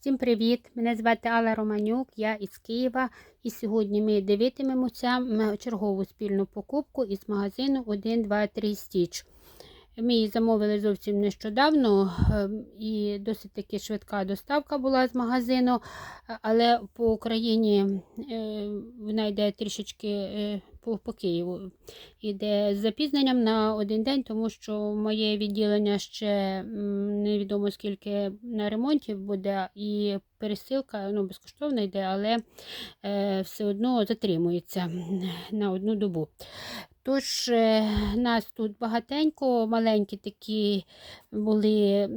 Всім привіт! Мене звати Алла Романюк, я із Києва. І сьогодні ми дивитимемося чергову спільну покупку із магазину 1, 2, 3 Stitch. Ми її замовили зовсім нещодавно, ем, і досить таки швидка доставка була з магазину, але по Україні е, вона йде трішечки е, по, по Києву. Іде з запізненням на один день, тому що моє відділення ще невідомо скільки на ремонті буде, і пересилка ну, безкоштовно йде, але е, все одно затримується на одну добу. Тож е, нас тут багатенько, маленькі такі були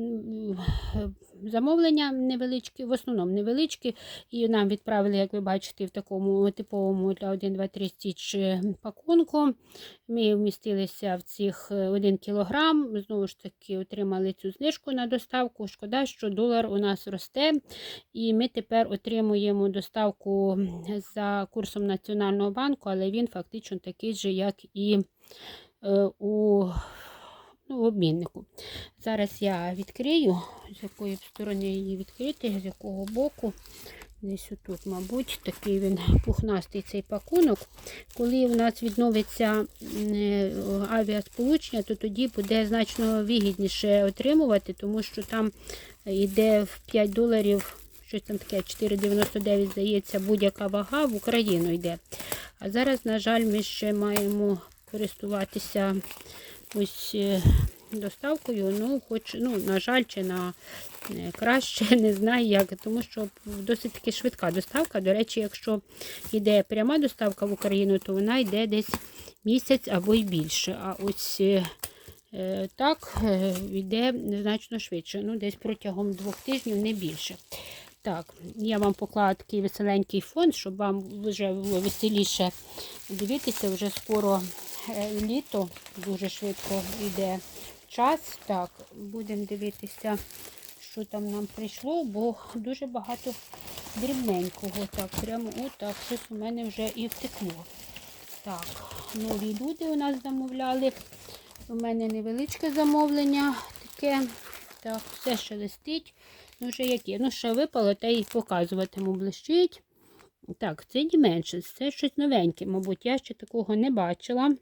замовлення невеличкі, в основному невеличкі, і нам відправили, як ви бачите, в такому типовому для 1, 2, 3 стіч е, пакунку. Ми вмістилися в цих е, 1 кілограм. Знову ж таки, отримали цю знижку на доставку. Шкода, що долар у нас росте, і ми тепер отримуємо доставку за курсом Національного банку, але він фактично такий же, як і е, у ну, в обміннику. Зараз я відкрию, з якої сторони її відкрити, з якого боку. Десь отут, мабуть, такий він пухнастий цей пакунок. Коли у нас відновиться е, авіасполучення, то тоді буде значно вигідніше отримувати, тому що там йде в 5 доларів, щось там таке 4,99, здається, будь-яка вага в Україну йде. А зараз, на жаль, ми ще маємо користуватися ось е, доставкою. Ну, хоч, ну, на жаль, чи на е, краще, не знаю як, тому що досить таки швидка доставка. До речі, якщо йде пряма доставка в Україну, то вона йде десь місяць або й більше. А ось е, так йде значно швидше. Ну, десь протягом двох тижнів, не більше. Так, я вам поклала такий веселенький фон, щоб вам вже веселіше дивитися. Вже скоро літо, дуже швидко йде час. Так, будемо дивитися, що там нам прийшло, бо дуже багато дрібненького. Так, прямо отак, щось у мене вже і втекло. Так, нові люди у нас замовляли. У мене невеличке замовлення таке. Так, все ще листить. Ну, вже яке. Ну, ще випало, та й показуватиму блищить. Так, це Dimensions, це щось новеньке, мабуть, я ще такого не бачила.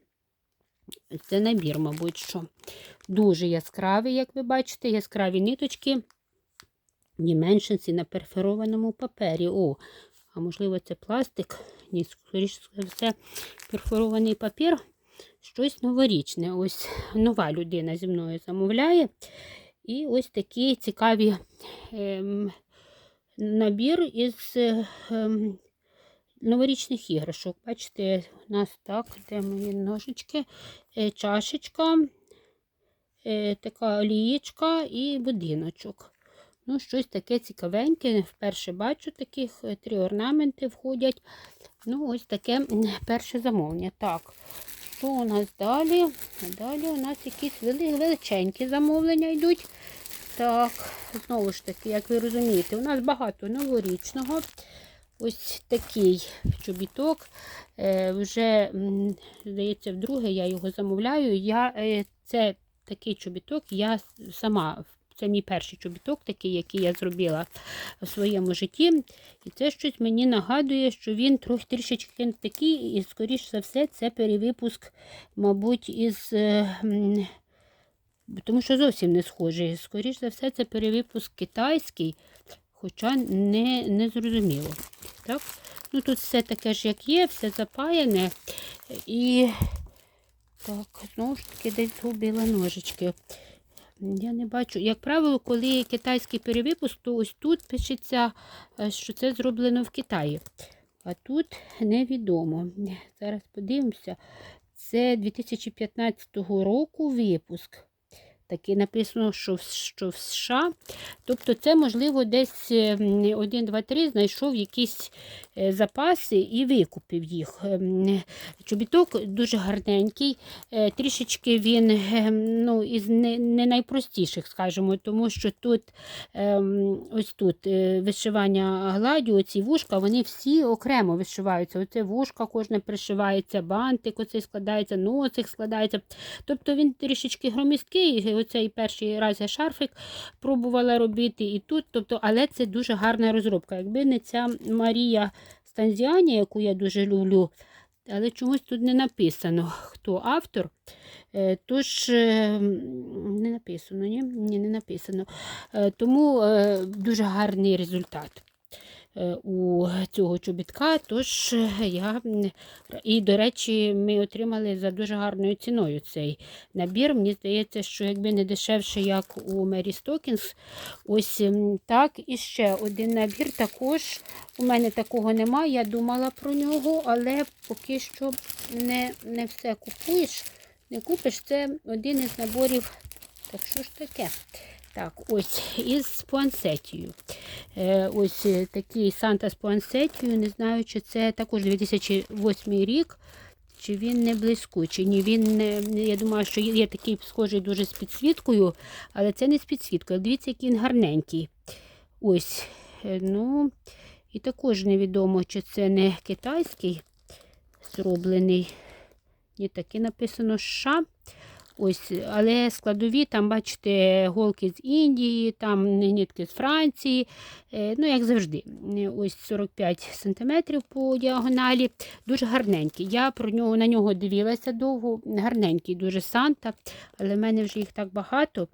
Це набір, мабуть, що. Дуже яскравий, як ви бачите, яскраві ниточки. Dimensions і на перфорованому папері. О, а можливо, це пластик. Ні, скоріше за все, перфорований папір. Щось новорічне. Ось нова людина зі мною замовляє. І ось такі цікаві ем, набір із ем, новорічних іграшок. Бачите, у нас так, де мої ножички, е, чашечка, е, така олієчка і будиночок. Ну, щось таке цікавеньке. Вперше бачу таких е, три орнаменти входять. Ну, ось таке перше замовлення. Так, що у нас далі? Далі у нас якісь величенькі замовлення йдуть. Так, знову ж таки, як ви розумієте, у нас багато новорічного. Ось такий чобіток. Е, вже, здається, вдруге я його замовляю. Я, е, це такий чобіток, я сама. Це мій перший чобіток, такий, який я зробила в своєму житті. І це щось мені нагадує, що він трохи трішечки такий, і, скоріш за все, це перевипуск, мабуть, із. е, тому що зовсім не схожий. Скоріш за все, це перевипуск китайський, хоча не, не зрозуміло. Так? Ну, тут все таке ж, як є, все запаяне. І так, знову ж таки, десь згубила ножички. Я не бачу. Як правило, коли китайський перевипуск, то ось тут пишеться, е, що це зроблено в Китаї. А тут невідомо. Зараз подивимося. Це 2015 року випуск. Таки написано, що що в США. Тобто, це, можливо, десь 1, 2, 3 знайшов якісь е, запаси і викупив їх. Ем, Чобіток дуже гарненький, е, трішечки він ем, ну, із не, найпростіших, скажімо, тому що тут ем, ось тут е, вишивання гладю, оці вушка, вони всі окремо вишиваються. Оце вушка кожне пришивається, бантик оцей складається, носик складається. Тобто він трішечки громісткий, оцей перший раз я шарфик пробувала робити і тут. Тобто, але це дуже гарна розробка. Якби не ця Марія Станзіані, яку я дуже люблю, але чомусь тут не написано, хто автор. Е, Тож е, не написано, ні? Ні, не написано. Е, Тому дуже гарний результат у цього чобітка. Тож е, я і, до речі, ми отримали за дуже гарною ціною цей набір. Мені здається, що якби не дешевше, як у Мері Стокінс, ось так. І ще один набір. Також у мене такого немає. Я думала про нього, але поки що не, не все купуєш. Не купиш, це один із наборів. Так що ж таке? Так, ось із пуансетією. Е, ось е, такий Санта з пуансетією. Не знаю, чи це також 2008 рік, чи він не блискучий. Ні, він не, я думаю, що є такий схожий дуже з підсвіткою, але це не з підсвіткою. Дивіться, який він гарненький. Ось. е, Ну, і також невідомо, чи це не китайський зроблений. Ні, таке написано США.Ось, але складові, там, бачите, голки з Індії, там нитки з Франції. Е, Ну, як завжди, ось 45 см по діагоналі. Дуже гарненький. Я про нього на нього дивилася довго. Гарненький, дуже Санта, але в мене вже їх так багато.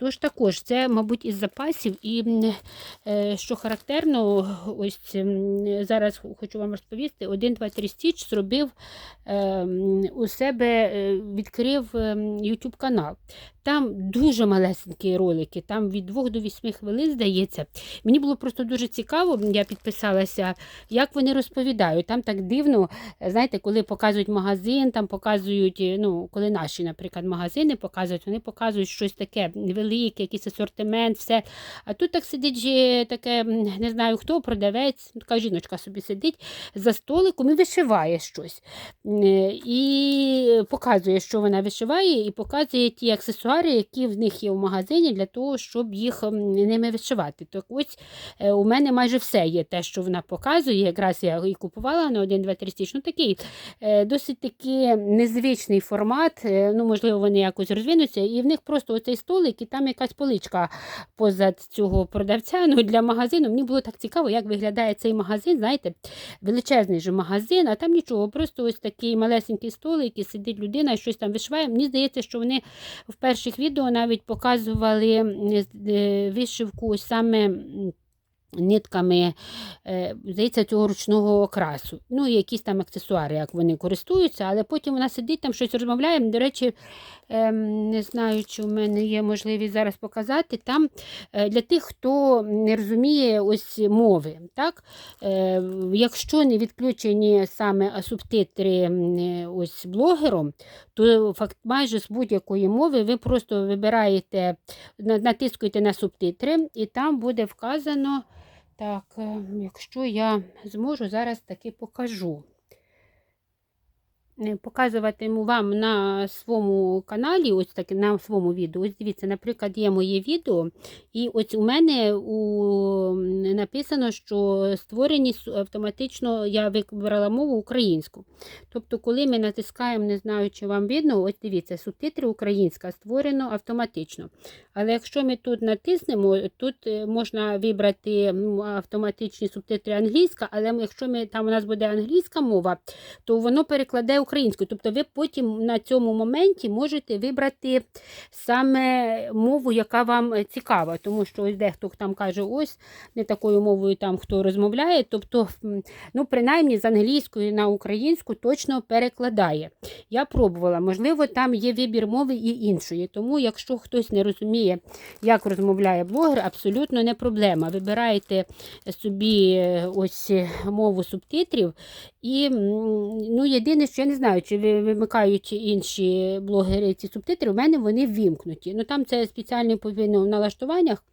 Тож також це, мабуть, із запасів. І е, що характерно, ось зараз хочу вам розповісти: 1, 2, 3 стіч зробив е, у себе, е, відкрив е, YouTube канал. Там дуже малесенькі ролики, там від 2 до 8 хвилин, здається. Мені було просто дуже цікаво, я підписалася, як вони розповідають. Там так дивно, знаєте, коли показують магазин, там показують, е, ну, коли наші, наприклад, магазини показують, вони показують щось таке велике, якийсь асортимент, все. А тут так сидить таке, не знаю хто, продавець, така жіночка собі сидить за столиком і вишиває щось. Е, І показує, що вона вишиває, і показує ті аксесуари, які в них є в магазині, для того, щоб їх м, ними вишивати. Так ось е, у мене майже все є те, що вона показує. Якраз я і купувала на 1, 2, 3 стіч. Ну, такий е, досить такий незвичний формат. е, Ну, можливо, вони якось розвинуться. І в них просто оцей столик, і там якась поличка позад цього продавця. Ну, для магазину мені було так цікаво, як виглядає цей магазин. Знаєте, величезний же магазин, а там нічого, просто ось такий малесенький столик, і сидить людина і щось там вишиває. Мені здається, що вони в перших відео навіть показували м, е, вишивку саме. Нитками, е, здається, цього ручного окрасу. Ну, і якісь там аксесуари, як вони користуються, але потім вона сидить там щось розмовляє. До речі, ем, не знаю, чи в мене є можливість зараз показати. Там е, для тих, хто не розуміє ось мови. Так? Е, якщо не відключені саме субтитри ось блогером, то майже з будь-якої мови ви просто вибираєте, натискуєте на субтитри, і там буде вказано. Так, е, якщо я зможу, зараз таки покажу. Е, Показуватиму вам на своєму каналі, ось таки на своєму відео. Ось дивіться, наприклад, є моє відео, і ось у мене у, написано, що створені автоматично, я вибрала мову українську. Тобто, коли ми натискаємо, не знаю, чи вам видно, ось дивіться, субтитри українська створено автоматично. Але якщо ми тут натиснемо, тут е, можна вибрати автоматичні субтитри англійська, але якщо ми, там у нас буде англійська мова, то воно перекладе українською. Тобто ви потім на цьому моменті можете вибрати саме мову, яка вам е, цікава. Тому що ось дехто там каже, ось не такою мовою там хто розмовляє. Тобто, ну, принаймні з англійської на українську точно перекладає. Я пробувала, можливо, там є вибір мови і іншої. Тому, якщо хтось не розуміє, як розмовляє блогер, абсолютно не проблема. Вибираєте собі е, ось е, мову субтитрів. І ну, єдине, що я не знаю, чи вимикають інші блогери ці субтитри, у мене вони ввімкнуті. Ну там це спеціально повинно в налаштуваннях.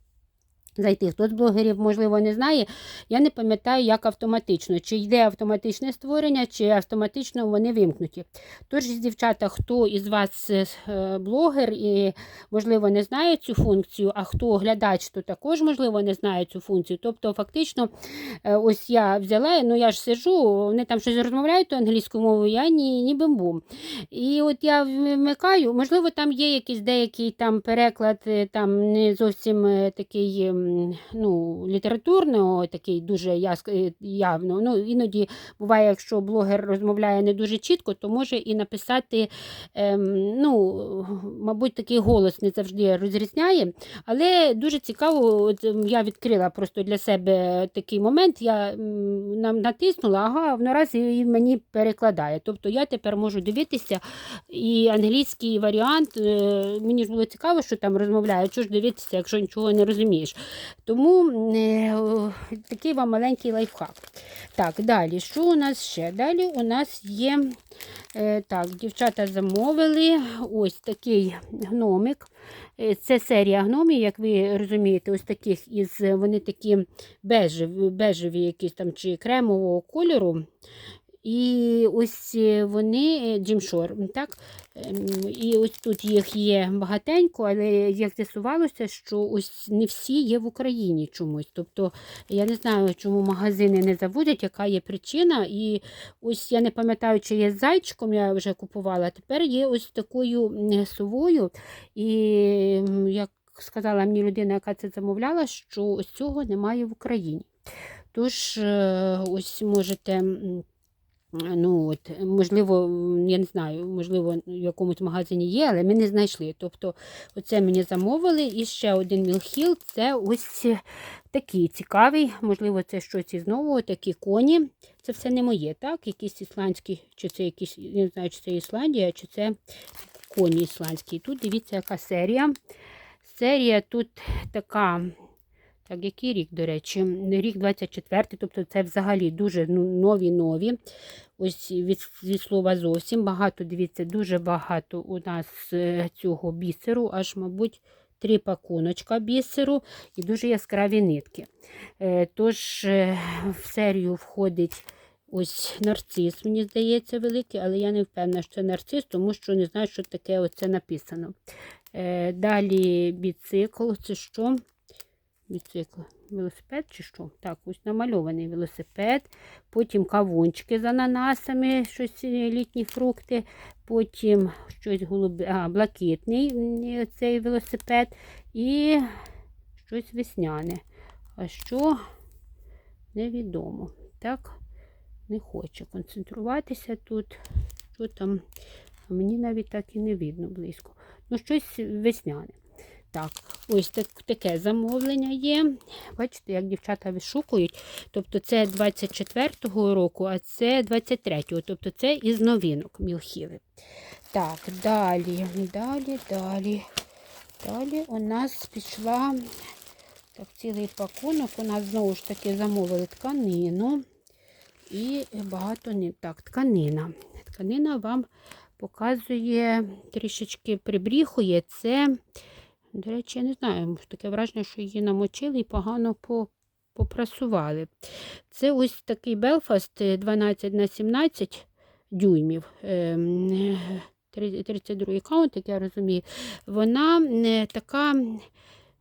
Зайти. Хто з блогерів, можливо, не знає. Я не пам'ятаю, як автоматично, чи йде автоматичне створення, чи автоматично вони вимкнуті. Тож, дівчата, хто із вас е, блогер і, можливо, не знає цю функцію, а хто глядач, то також, можливо, не знає цю функцію. Тобто, фактично, е, ось я взяла, ну я ж сижу, вони там щось розмовляють англійською мовою, я ні, ні бим-бум. І от я вмикаю, можливо, там є якийсь деякий там переклад, е, там не зовсім е, такий ну, літературний, такий дуже е, явно. Ну, іноді буває, якщо блогер розмовляє не дуже чітко, то може і написати, ем, ну, мабуть, такий голос не завжди розрізняє. Але дуже цікаво, от, ем, я відкрила просто для себе такий момент, я нам натиснула, ага, воно раз і і мені перекладає. Тобто я тепер можу дивитися і англійський варіант. е, Мені ж було цікаво, що там розмовляють, що ж дивитися, якщо нічого не розумієш. Тому е, такий вам маленький лайфхак. Так, далі, що у нас ще? Далі у нас є. Е, так, дівчата замовили ось такий гномик. Е, Це серія гномів, як ви розумієте, ось таких із вони такі бежеві, бежеві якісь там чи кремового кольору. І ось е, вони джимшор. Так? Ем, І ось тут їх є багатенько, але як з'ясувалося, що ось не всі є в Україні чомусь. Тобто я не знаю, чому магазини не заводять, яка є причина. І ось я не пам'ятаю, чи є з зайчиком, я вже купувала. Тепер є ось такою совою. І як сказала мені людина, яка це замовляла, що ось цього немає в Україні. Тож, е, ось можете. Ну, от, можливо, я не знаю, можливо, в якомусь магазині є, але ми не знайшли. Тобто, оце мені замовили. І ще один мілхіл це ось такий цікавий. Можливо, це щось із нового, такі коні. Це все не моє, так? Якісь ісландські, чи це якісь, я не знаю, чи це Ісландія, чи це коні ісландські. Тут дивіться, яка серія. Серія тут така. Так, який рік, до речі? Рік 24, тобто це взагалі дуже ну, нові-нові. Ось від, від слова зовсім багато, дивіться, дуже багато у нас е, цього бісеру, аж, мабуть, три пакуночка бісеру і дуже яскраві нитки. Е, Тож е, в серію входить ось нарцис, мені здається, великий, але я не впевнена, що це нарцис, тому що не знаю, що таке оце написано. Далі біцикл, це що? Біцикл. Велосипед чи що? Так, ось намальований велосипед. Потім кавунчики з ананасами, щось е, літні фрукти. Потім щось голубе, а, блакитний цей велосипед. І щось весняне. А що невідомо. Так, не хоче концентруватися тут. Що там? Мені навіть так і не видно близько. Ну, щось весняне. Так, ось так, таке замовлення є. Бачите, як дівчата вишукують. Тобто це 24-го року, а це 23-го. Тобто це із новинок мілхіли. Так, далі, далі, далі. Далі у нас пішла так, цілий пакунок. У нас знову ж таки замовили тканину. І багато не так, тканина. Тканина вам показує, трішечки прибріхує. Це. До речі, я не знаю, таке враження, що її намочили і погано по, попрасували. Це ось такий Белфаст 12 на 17 дюймів. ем, три- 32 каунт, як я розумію. Вона е, така,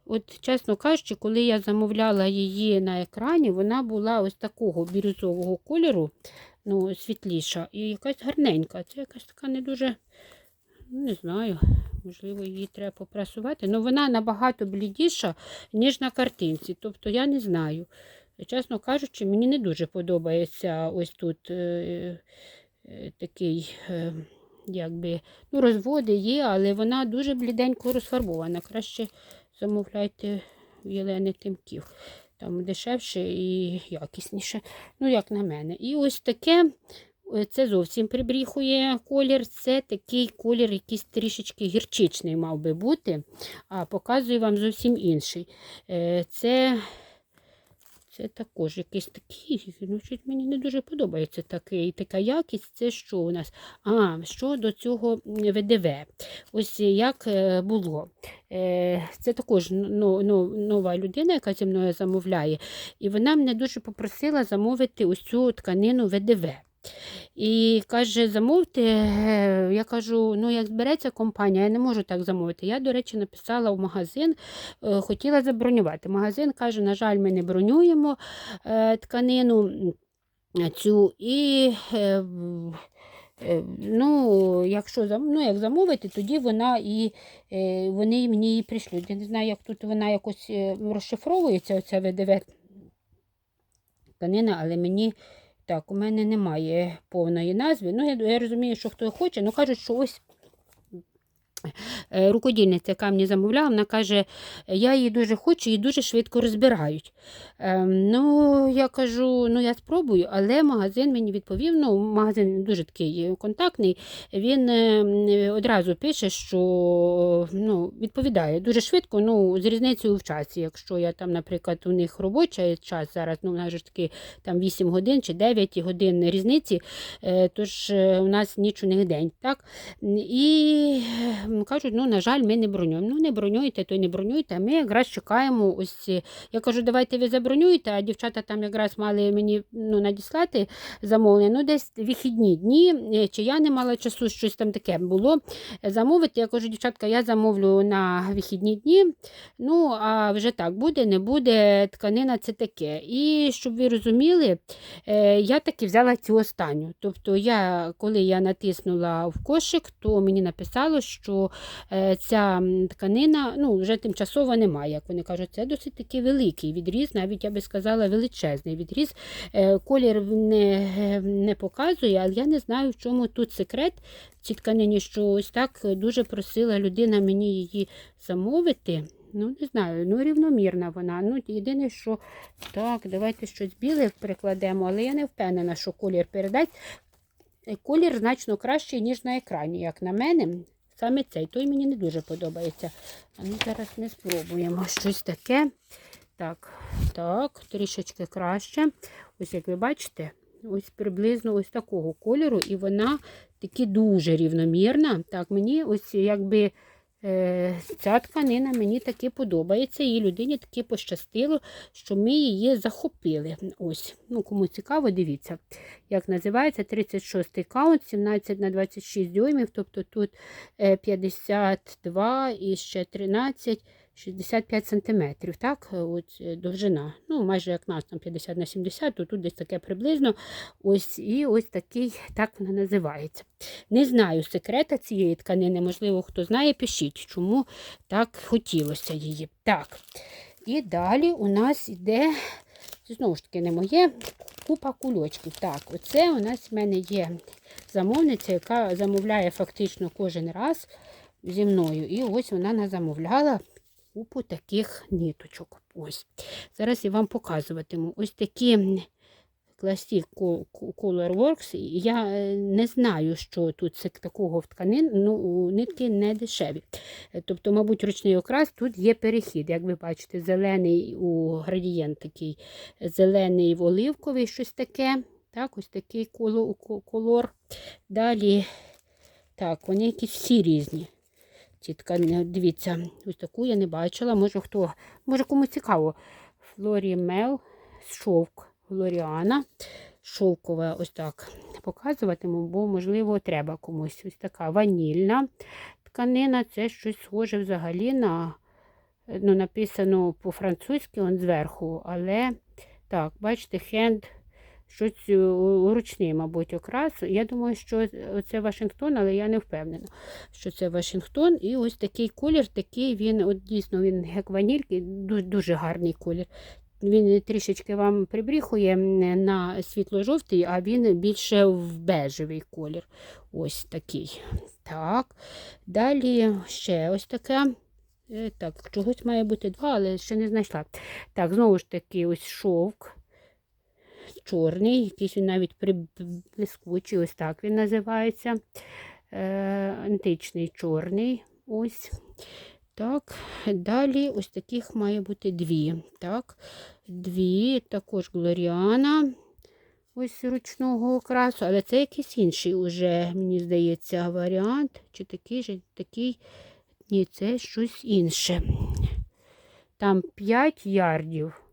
от чесно кажучи, коли я замовляла її на екрані, вона була ось такого бірюзового кольору, ну, світліша, і якась гарненька. Це якась така не дуже, не знаю. Можливо, її треба попрасувати. але вона набагато блідіша, ніж на картинці. Тобто я не знаю. Чесно кажучи, мені не дуже подобається ось тут е, е, такий, е, якби, ну, розводи є, але вона дуже бліденько розфарбована. Краще замовляйте в Єлени Тимків. Там дешевше і якісніше. Ну, як на мене. І ось таке Це зовсім прибріхує колір. Це такий колір, якийсь трішечки гірчичний мав би бути, а показую вам зовсім інший. Е, Це Це також якийсь такий, ну, мені не дуже подобається такий, така якість. Це що у нас? А, щодо цього ВДВ. Ось як е, було. Е, Це також ну, ну, нова людина, яка зі мною замовляє. І вона мене дуже попросила замовити ось цю тканину ВДВ. І каже, замовте. Е, Я кажу, ну як збереться компанія, я не можу так замовити. Я, до речі, написала в магазин, е, хотіла забронювати. Магазин каже, на жаль, ми не бронюємо е, тканину цю і. Ну, якщо ну, як замовити, тоді вона і вони мені її прийшлють. Я не знаю, як тут вона якось розшифровується, оця ВДВ тканина, але мені так, у мене немає повної назви. Ну, я, я розумію, що хто хоче, ну кажуть, що ось. Е, Рукодільниця, яка мені замовляла, вона каже, я її дуже хочу і дуже швидко розбирають. Ем, ну, я кажу, ну я спробую, але магазин мені відповів, ну, магазин дуже такий контактний, він е, одразу пише, що ну, відповідає дуже швидко, ну, з різницею в часі. Якщо я там, наприклад, у них робочий час зараз, ну, у нас ж таки там 8 годин чи 9 годин різниці, е, тож у нас ніч у них день. так? І кажуть, ну, на жаль, ми не бронюємо. Ну, не бронюєте, то не бронюєте, а ми якраз чекаємо ось. е, Я кажу, давайте ви забронюєте, а дівчата там якраз мали мені ну, надіслати замовлення. Ну, десь вихідні дні, е, чи я не мала часу, щось там таке було е, замовити. Я кажу, дівчатка, я замовлю на вихідні дні. Ну, а вже так буде, не буде. Тканина це таке. І щоб ви розуміли, е, я таки взяла цю останню. Тобто, я, коли я натиснула в кошик, то мені написало, що е, ця тканина ну, вже тимчасово немає. Як вони кажуть, це досить таки великий відріз, навіть я би сказала, величезний відріз. Е, Колір не, е, не показує, але я не знаю, в чому тут секрет цій тканині, що ось так дуже просила людина мені її замовити. Ну, не знаю, ну рівномірна вона. Ну, єдине, що так, давайте щось біле перекладемо, але я не впевнена, що колір передасть. Колір значно кращий, ніж на екрані, як на мене. Саме цей, той мені не дуже подобається. А ми зараз не спробуємо щось таке. Так, так, трішечки краще. Ось як ви бачите, ось приблизно ось такого кольору, і вона таки дуже рівномірна. Так, мені ось якби ця тканина мені таки подобається. І людині таки пощастило, що ми її захопили. Ось, ну кому цікаво, дивіться, як називається 36-й каунт, 17 на 26 дюймів, тобто тут е, 52 і ще 13. 65 сантиметрів, так, от е, довжина. Ну, майже як нас, там 50 на 70, то тут десь таке приблизно. Ось і ось такий, так вона називається. Не знаю секрета цієї тканини, можливо, хто знає, пишіть, чому так хотілося її. Так. І далі у нас йде, знову ж таки, не моє, купа кульочків. Так, оце у нас в мене є замовниця, яка замовляє фактично кожен раз зі мною. І ось вона нас замовляла купу таких ниточок. Ось. Зараз я вам показуватиму. Ось такі Co- Color Works. Я е, не знаю, що тут такого в тканин, ну, нитки не дешеві. Е, Тобто, мабуть, ручний окрас тут є перехід. Як ви бачите, зелений у градієнт такий, зелений в оливковий, щось таке. Так, ось такий колор. Далі, так, вони якісь всі різні. Ці ткани, дивіться, ось таку я не бачила. Може хто, може кому цікаво. Флорімел, шовк Флоріана. Шовкова, ось так показуватиму, бо, можливо, треба комусь. Ось така ванільна тканина. Це щось схоже взагалі на ну, написано по-французьки он зверху, але так, бачите, хенд, щось е, ручний, мабуть, окрас. Я думаю, що це Вашингтон, але я не впевнена, що це Вашингтон. І ось такий колір, такий він, от дійсно, він як ванільки, дуже, дуже гарний колір. Він трішечки вам прибріхує на світло-жовтий, а він більше в бежевий колір. Ось такий. Так. Далі ще ось таке. Е, Так, чогось має бути два, але ще не знайшла. Так, знову ж таки, ось шовк. Чорний, якийсь він навіть блискучий, ось так він називається. Е, античний чорний. Ось. Так, далі ось таких має бути дві. Так, дві, також Глоріана. Ось ручного окрасу, але це якийсь інший уже, мені здається, варіант. Чи такий же, такий. Ні, це щось інше. Там 5 ярдів,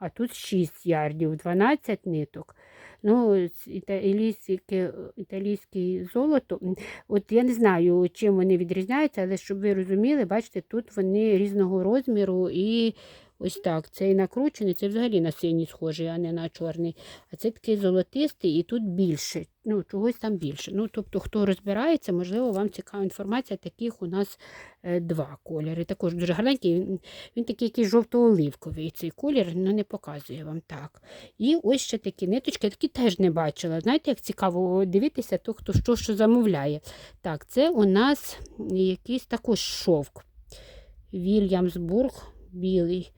а тут 6 ярдів, 12 ниток. Ну, італійське, італійське золото. От я не знаю, чим вони відрізняються, але щоб ви розуміли, бачите, тут вони різного розміру і ось так. Цей накручений, це взагалі на синій схожий, а не на чорний. А це такий золотистий і тут більше. Ну, чогось там більше. Ну, тобто, хто розбирається, можливо, вам цікава інформація. Таких у нас е, два кольори. Також дуже гарненький. Він, він такий якийсь жовто-оливковий цей колір, ну не показує вам так. І ось ще такі ниточки, я такі теж не бачила. Знаєте, як цікаво дивитися, то хто що, що замовляє. Так, це у нас якийсь також шовк. Вільямсбург білий.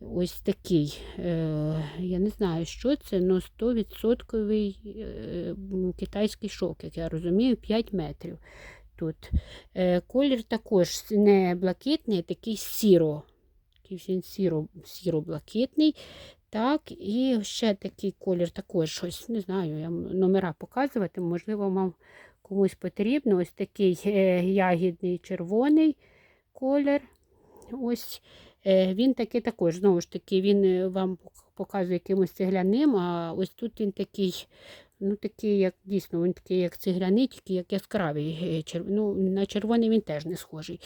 Ось такий. Е, я не знаю, що це, але 100% е, китайський шовк, як я розумію, 5 метрів. Тут. Е, колір також не блакитний, такий сіро. Такий сіро-блакитний. Так, і ще такий колір також ось, не знаю, я номера показувати, можливо, вам комусь потрібно. Ось такий е, ягідний червоний колір. Ось він такий також, знову ж таки, він е, вам показує якимось цегляним, а ось тут він такий, ну такий, як дійсно, він такий, як цегляний, тільки як яскравий. е, Ну, на червоний він теж не схожий.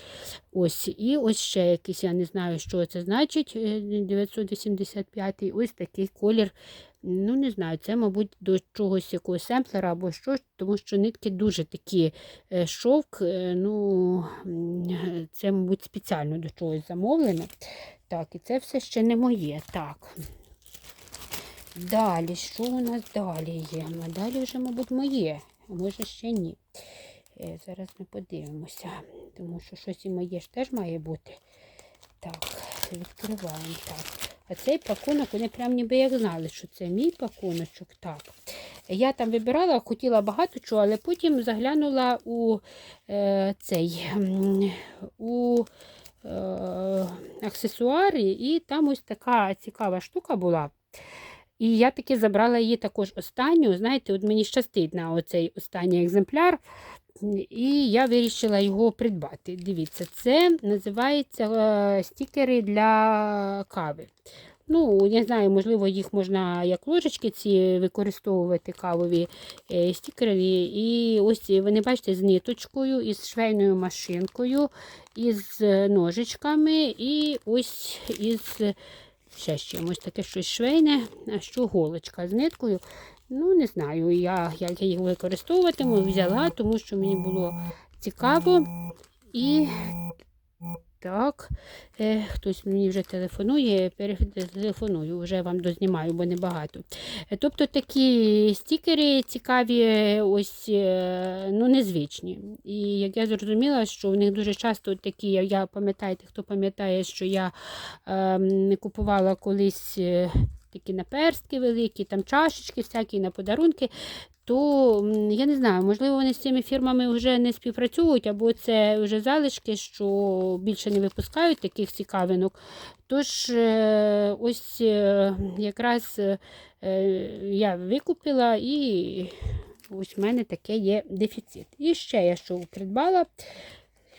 Ось, і ось ще якийсь, я не знаю, що це значить. е, 985 ось такий колір. Ну, не знаю, це, мабуть, до чогось якогось семплера або що, тому що нитки дуже такі е, шовк. е, Ну, е, це, мабуть, спеціально до чогось замовлене. Так, і це все ще не моє. Так. Далі, що у нас далі є? А далі вже, мабуть, моє, а може ще ні. Е, Зараз ми подивимося, тому що щось і моє ж теж має бути. Так, відкриваємо так. А цей пакунок, вони прям ніби як знали, що це мій пакуночок. Так. Я там вибирала, хотіла багато чого, але потім заглянула у е, цей у е, аксесуари, і там ось така цікава штука була. І я таки забрала її також останню. Знаєте, от мені щастить на оцей останній екземпляр. І я вирішила його придбати. Дивіться, це називається е, стікери для кави. Ну, я знаю, можливо, їх можна як ложечки ці використовувати кавові е, стікери. І ось вони, бачите, з ниточкою, із швейною машинкою, із е, ножичками і ось із ще чимось таке щось швейне, а що голочка з ниткою. Ну, не знаю, я, як я їх використовуватиму, взяла, тому що мені було цікаво. І так, е, хтось мені вже телефонує, перетелефоную, вже вам дознімаю, бо небагато. Е, Тобто такі стікери цікаві, е, ось, е, ну, незвичні. І як я зрозуміла, що в них дуже часто такі, я- пам'ятаєте, хто пам'ятає, що я ем, купувала колись. е, Такі наперстки великі, там чашечки всякі на подарунки, то я не знаю, можливо, вони з цими фірмами вже не співпрацюють, або це вже залишки, що більше не випускають таких цікавинок. Тож, е, ось е, якраз е, я викупила і ось в мене таке є дефіцит. І ще я що придбала.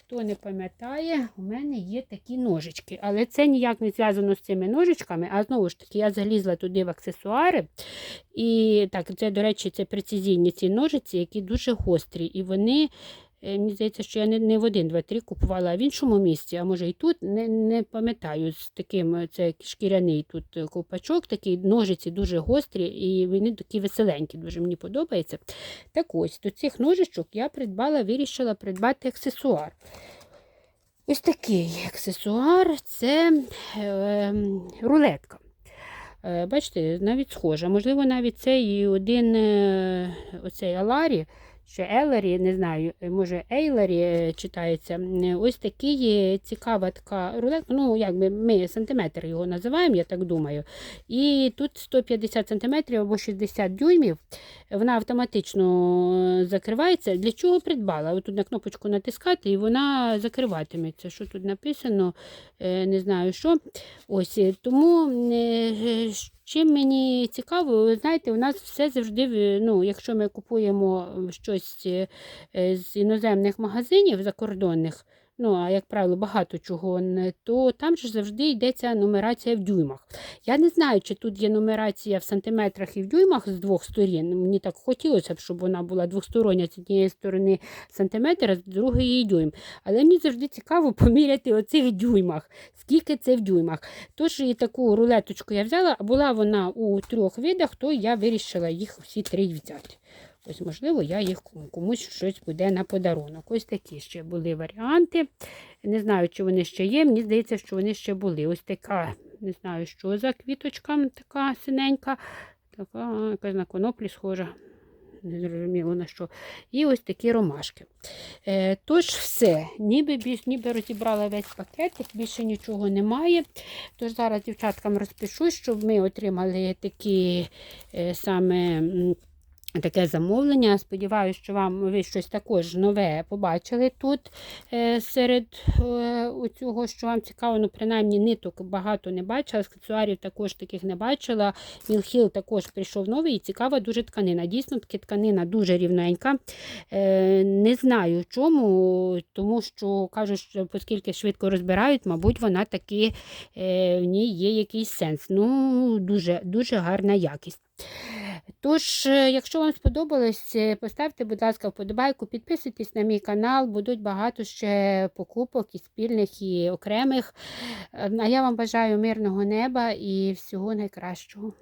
Хто не пам'ятає, у мене є такі ножички. Але це ніяк не зв'язано з цими ножичками. А знову ж таки, я залізла туди в аксесуари. І так, це, до речі, це прецизійні ці ножиці, які дуже гострі. І вони, мені здається, що я не, не в один, два, три купувала, а в іншому місці, а може і тут, не, не пам'ятаю, з таким е, це шкіряний тут е, ковпачок, такий ножиці дуже гострі, і вони такі веселенькі, дуже мені подобається. Так ось, до цих ножичок я придбала, вирішила придбати аксесуар. Ось такий аксесуар це е, рулетка. Е, Бачите, навіть схожа. Можливо, навіть це і один е, оцей Аларі, ще Елері, не знаю, може Ейлері е, читається. Е, Ось такий цікава така рулетка, ну якби ми сантиметр його називаємо, я так думаю. І тут 150 сантиметрів або 60 дюймів. Вона автоматично е, закривається. Для чого придбала? Ось Тут на кнопочку натискати і вона закриватиметься. Що тут написано, не знаю що. Ось тому. Чим мені цікаво, ви знаєте, у нас все завжди, ну, якщо ми купуємо щось е, з іноземних магазинів закордонних, ну, а як правило, багато чого, не- то там же завжди йдеться нумерація в дюймах. Я не знаю, чи тут є нумерація в сантиметрах і в дюймах з двох сторін. Мені так хотілося б, щоб вона була двостороння з однієї сторони сантиметр, а з другої дюйм. Але мені завжди цікаво поміряти оцих дюймах, скільки це в дюймах. Тож і таку рулеточку я взяла, була вона у трьох видах, то я вирішила їх всі три взяти. Ось, можливо, я їх комусь щось буде на подарунок. Ось такі ще були варіанти. Не знаю, чи вони ще є. Мені здається, що вони ще були. Ось така, не знаю, що за квіточка, така синенька, така якась на коноплі схожа. Не зрозуміло на що. І ось такі ромашки. Е, тож все, ніби, ніби розібрала весь пакетик, більше нічого немає. Тож зараз дівчаткам розпишу, щоб ми отримали такі е, саме. Таке замовлення. Сподіваюся, що вам ви щось також нове побачили тут е, серед е, цього, що вам цікаво, ну принаймні ниток багато не бачила, аксесуарів також таких не бачила. Мілхіл також прийшов новий і цікава дуже тканина. Дійсно, таки тканина дуже рівненька. Е, не знаю чому, тому що кажуть, що оскільки швидко розбирають, мабуть, вона таки в ній є якийсь сенс. Ну, дуже, дуже гарна якість. Тож, е, якщо вам сподобалось, е, поставте, будь ласка, вподобайку, підписуйтесь на мій канал, будуть багато ще покупок і спільних, і окремих. Е, А я вам бажаю мирного неба і всього найкращого.